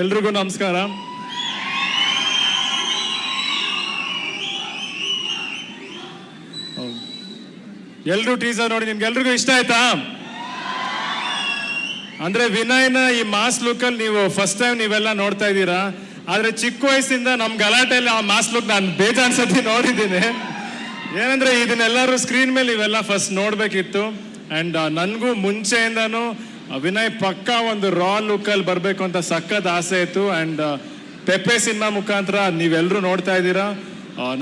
ಎಲ್ರಿಗೂ ನಮಸ್ಕಾರ. ಎಲ್ರು ಟೀಸರ್ ನೋಡಿ ನಿಮ್ಗೆಲ್ರಿಗೂ ಇಷ್ಟ ಆಯ್ತಾ? ಅಂದ್ರೆ ವಿನಯ್ನ ಈ ಮಾಸ್ ಲುಕ್ ಅಲ್ಲಿ ನೀವು ಫಸ್ಟ್ ಟೈಮ್ ನೀವೆಲ್ಲ ನೋಡ್ತಾ ಇದ್ದೀರಾ, ಆದ್ರೆ ಚಿಕ್ಕ ವಯಸ್ಸಿಂದ ನಮ್ ಗಲಾಟೆಯಲ್ಲಿ ಆ ಮಾಸ್ ಲುಕ್ ನಾನು ಬೇಜಾನ್ ಸತಿ ನೋಡಿದ್ದೀನಿ. ಏನಂದ್ರೆ ಇದನ್ನೆಲ್ಲರೂ ಸ್ಕ್ರೀನ್ ಮೇಲೆ ಇವೆಲ್ಲ ಫಸ್ಟ್ ನೋಡ್ಬೇಕಿತ್ತು. ಅಂಡ್ ನನಗೂ ಮುಂಚೆಯಿಂದನೂ ವಿನಯ್ ಪಕ್ಕ ಒಂದು ರಾ ಲುಕ್ ಅಲ್ಲಿ ಬರ್ಬೇಕು ಅಂತ ಸಖತ್ ಆಸೆ ಇತ್ತು ಅಂಡ್ ಪೆಪ್ಪೆ ಸಿನಿಮಾ ಮುಖಾಂತರ ನೀವೆಲ್ಲರೂ ನೋಡ್ತಾ ಇದ್ದೀರಾ?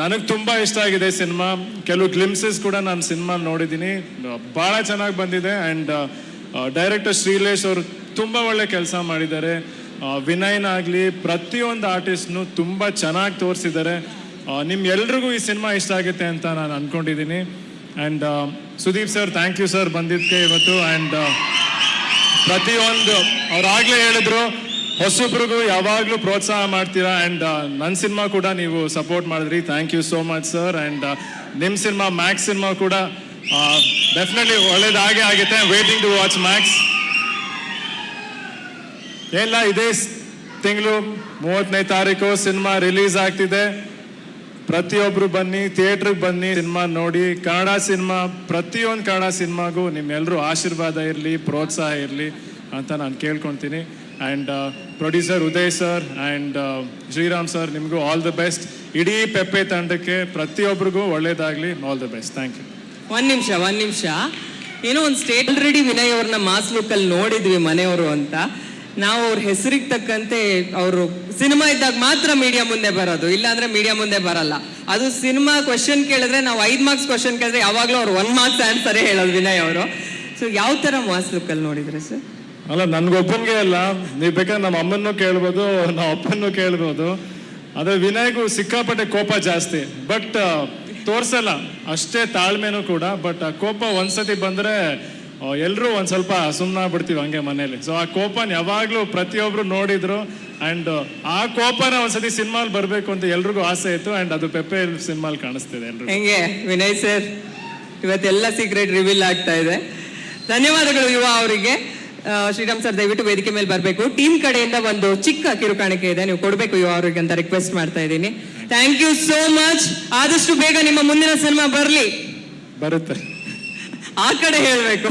ನನಗೆ ತುಂಬಾ ಇಷ್ಟ ಆಗಿದೆ ಸಿನಿಮಾ. ಕೆಲವು ಗ್ಲಿಮ್ಸಸ್ ಕೂಡ ನಾನು ಸಿನಿಮಾ ನೋಡಿದ್ದೀನಿ. ಬಹಳ ಚೆನ್ನಾಗಿ ಬಂದಿದೆ ಅಂಡ್ ಡೈರೆಕ್ಟರ್ ಶ್ರೀಲೇಶ್ ಅವರು ತುಂಬಾ ಒಳ್ಳೆ ಕೆಲಸ ಮಾಡಿದ್ದಾರೆ. ವಿನಯ್ನಾಗಲಿ ಪ್ರತಿಯೊಂದು ಆರ್ಟಿಸ್ಟ್ನು ತುಂಬಾ ಚೆನ್ನಾಗಿ ತೋರಿಸಿದ್ದಾರೆ. ನಿಮ್ ಎಲ್ರಿಗೂ ಈ ಸಿನಿಮಾ ಇಷ್ಟ ಆಗುತ್ತೆ ಅಂತ ನಾನು ಅಂದ್ಕೊಂಡಿದ್ದೀನಿ and Sudeep sir thank you sir ಬಂದಿದ್ದಕ್ಕೆ ಇವತ್ತು. ಅಂಡ್ ಪ್ರತಿಯೊಂದು ಅವ್ರಾಗ್ಲೇ ಹೇಳಿದ್ರು, ಹೊಸಬ್ರಿಗೂ ಯಾವಾಗಲೂ ಪ್ರೋತ್ಸಾಹ ಮಾಡ್ತೀರಾ? ಅಂಡ್ ನನ್ನ ಸಿನಿಮಾ ಕೂಡ ನೀವು ಸಪೋರ್ಟ್ ಮಾಡಿದ್ರಿ. Thank you so much sir and ನಿಮ್ಮ ಸಿನಿಮಾ ಮ್ಯಾಕ್ಸ್ ಸಿನಿಮಾ ಕೂಡ ಡೆಫಿನೆಟ್ಲಿ ಒಳ್ಳೇದಾಗೆ ಆಗುತ್ತೆ. ವೇಟಿಂಗ್ ಟು ವಾಚ್ ಮ್ಯಾಕ್ಸ್ ಎಲ್ಲ ಇದೇ ತಿಂಗಳು ಮೂವತ್ತನೇ ತಾರೀಕು ಸಿನಿಮಾ ರಿಲೀಸ್ ಆಗ್ತಿದೆ. ಪ್ರತಿಯೊಬ್ರು ಬನ್ನಿ, ಥಿಯೇಟ್ರಿಗೆ ಬನ್ನಿ, ಸಿನಿಮಾ ನೋಡಿ. ಕನ್ನಡ ಸಿನಿಮಾ, ಪ್ರತಿಯೊಂದು ಕನ್ನಡ ಸಿನಿಮಾಗೂ ನಿಮ್ಮೆಲ್ಲರೂ ಆಶೀರ್ವಾದ ಇರಲಿ, ಪ್ರೋತ್ಸಾಹ ಇರಲಿ ಅಂತ ನಾನು ಕೇಳ್ಕೊತೀನಿ. And producer Uday sir and Sriram sir, ನಿಮಗೂ ಆಲ್ ದ ಬೆಸ್ಟ್ ಇಡೀ ಪೆಪ್ಪೆ ತಂಡಕ್ಕೆ ಪ್ರತಿಯೊಬ್ಬರಿಗೂ ಒಳ್ಳೇದಾಗಲಿ all the best thank you ಒಂದು ನಿಮಿಷ ಒಂದು ನಿಮಿಷ. ಏನೋ ಒಂದು ಸ್ಟೇಟ್ ಆಲ್ರೆಡಿ ವಿನಯ್ ಅವ್ರನ್ನ ಮಾಸ್ ಲುಕ್ಕಲ್ಲಿ ನೋಡಿದ್ವಿ ಮನೆಯವರು ಅಂತ. ನಾವು ಅವ್ರ ಹೆಸರಿಗೆ ತಕ್ಕಂತೆ ಅವರು ಸಿನಿಮಾ ಇದ್ದಾಗ ಮಾತ್ರ ಮೀಡಿಯಾ ಮುಂದೆ ಬರೋದು. ಇಲ್ಲಾಂದ್ರೆ ಮೀಡಿಯಾ ಮುಂದೆ ಬರಲ್ಲ. ಅದು ಸಿನಿಮಾ ಕ್ವಶನ್ ಕೇಳಿದ್ರೆ ನಾವು ಐದು ಮಾರ್ಕ್ಸ್ ಕ್ವಶನ್ ಕೇಳಿದ್ರೆ ಯಾವಾಗಲೂ ಅವ್ರು ಒನ್ ಮಾರ್ಕ್ಸ್ ಆನ್ಸರೇ ಹೇಳೋದು ವಿನಯ್ ಅವರು. ಸೊ ಯಾವ ತರ ಮಾಸ್ ಲುಕ್ ಅಲ್ಲಿ ನೋಡಿದ್ರೆ ಸರ್ ಅಲ್ಲ, ನನ್ಗೊಬ್ಬನಿಗೆ ಅಲ್ಲ. ನೀವು ಬೇಕಾದ್ರೆ ನಮ್ಮ ಅಮ್ಮನ್ನು ಕೇಳ್ಬೋದು, ನಮ್ಮ ಅಪ್ಪನ್ನು ಕೇಳ್ಬೋದು. ಅದೇ ವಿನಯ್ಗೂ ಸಿಕ್ಕಾಪಟ್ಟೆ ಕೋಪ ಜಾಸ್ತಿ. ಬಟ್ ತೋರ್ಸಲ್ಲ. ಅಷ್ಟೇ ತಾಳ್ಮೆನೂ ಕೂಡ. ಬಟ್ ಕೋಪ ಒಂದ್ಸತಿ ಬಂದ್ರೆ ಎಲ್ಲರೂ ಒಂದು ಸ್ವಲ್ಪ ಸುಮ್ಮನೆ ಬಿಡ್ತೀವಿ ಹಂಗೆ ಮನೇಲಿ. ಸೊ ಆ ಕೋಪನ ಯಾವಾಗಲೂ ಪ್ರತಿಯೊಬ್ಬರು ನೋಡಿದ್ರು ಆ್ಯಂಡ್ ಆ ಕೋಪನ ಒಂದ್ಸತಿ ಸಿನಿಮಾಲ್ ಬರಬೇಕು ಅಂತ ಎಲ್ರಿಗೂ ಆಸೆ ಇತ್ತು ಆ್ಯಂಡ್ ಅದು ಪೆಪ್ಪೆ ಸಿನಿಮಾಲ್ ಕಾಣಿಸ್ತಿದೆ ಎಲ್ರು ಹೆಂಗೆ? ವಿನಯ್ ಸರ್ ಇವತ್ತೆಲ್ಲ ಸೀಕ್ರೆಟ್ ರಿವೀಲ್ ಆಗ್ತಾ ಇದೆ. ಧನ್ಯವಾದಗಳು ಯುವ ಅವರಿಗೆ. ಶ್ರೀರಾಮ್ ಸರ್ ದಯವಿಟ್ಟು ವೇದಿಕೆ ಮೇಲೆ ಬರಬೇಕು. ಟೀಮ್ ಕಡೆಯಿಂದ ಒಂದು ಚಿಕ್ಕ ಕಿರುಕಾಣಿಕೆ ಇದೆ. ನೀವು ಕೊಡಬೇಕು ಯುವ ಅವರಿಗೆ ಅಂತ ರಿಕ್ವೆಸ್ಟ್ ಮಾಡ್ತಾ ಇದ್ದೀನಿ. ಥ್ಯಾಂಕ್ ಯು ಸೋ ಮಚ್ ಆದಷ್ಟು ಬೇಗ ನಿಮ್ಮ ಮುಂದಿನ ಸಿನಿಮಾ ಬರಲಿ. ಬರುತ್ತೆ. ಆ ಕಡೆ ಹೇಳಬೇಕು.